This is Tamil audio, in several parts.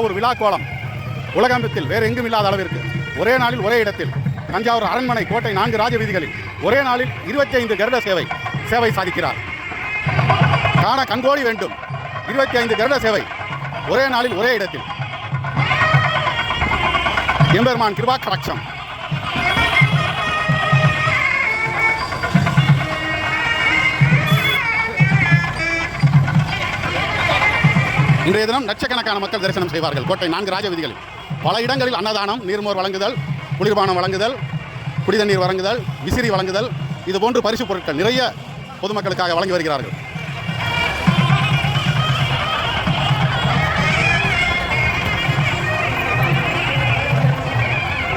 ஒரு விழா கோலம். உலகம்பத்தில் வேறு எங்கும் இல்லாத அளவிற்கு. ஒரே நாளில் ஒரே இடத்தில். தஞ்சாவூர் அரண்மனை கோட்டை நான்கு ராஜ வீதிகளில். ஒரே நாளில் இருபத்தி ஐந்து கருட சேவை சேவை சாதிக்கிறார். காண கண்கோடி வேண்டும். இருபத்தி ஐந்து கருட சேவை ஒரே நாளில் ஒரே இடத்தில். எம்பெருமான் கிருபா கடாட்சம் இன்றைய தினம் லட்சக்கணக்கான மக்கள் தரிசனம் செய்வார்கள். கோட்டை நான்கு ராஜ பல இடங்களில் அன்னதானம் நீர்மோர் வழங்குதல் குளிர்பானம் வழங்குதல் குடிதண்ணீர் வழங்குதல் விசிறி வழங்குதல் இது போன்று பரிசு பொருட்கள் நிறைய பொதுமக்களுக்காக வழங்கி வருகிறார்கள்.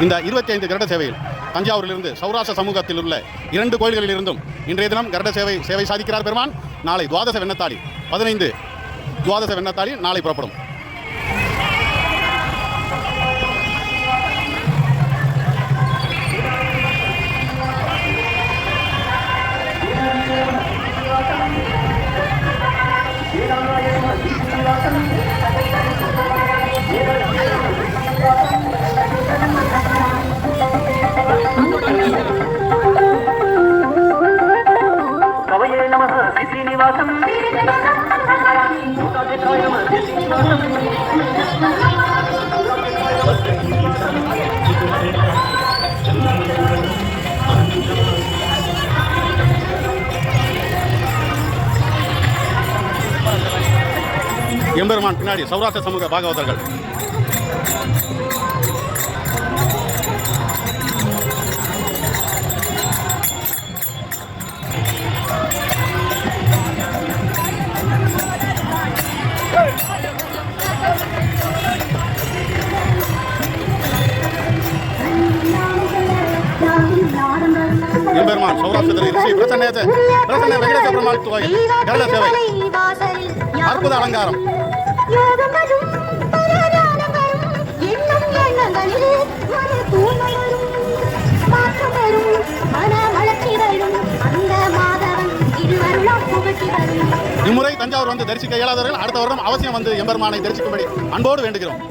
இந்த இருபத்தி ஐந்து கருட சேவையில் தஞ்சாவூரிலிருந்து சௌராஷ்டிர சமூகத்தில் உள்ள இரண்டு கோயில்களில் இருந்தும் இன்றைய தினம் கருட சேவை சேவை சாதிக்கிறார் பெருமான். நாளை துவாதச வெண்ணத்தாளி பதினைந்து துவாதச வெண்ணத்தாளி நாளை புறப்படும் కవయే నమ శ్రీనివాసం எம்பெருமான் பின்னாடி சௌராஷ்டிர சமூக பாகவதர்கள். எம்பெருமான் சௌராஷ்டிரத்தில் ஸ்ரீ பிரசன்னேச பிரசன்ன வெங்கடேச பெருமாள் கோயில். கருட சேவை. அற்புத அலங்காரம். தஞ்சாவூர் வந்து தரிசிக்க இயலாதவர்கள் அடுத்த வருடம் அவசியம் வந்து எம்பெருமானை தரிசிக்கும்படி அன்போடு வேண்டுகிறோம்.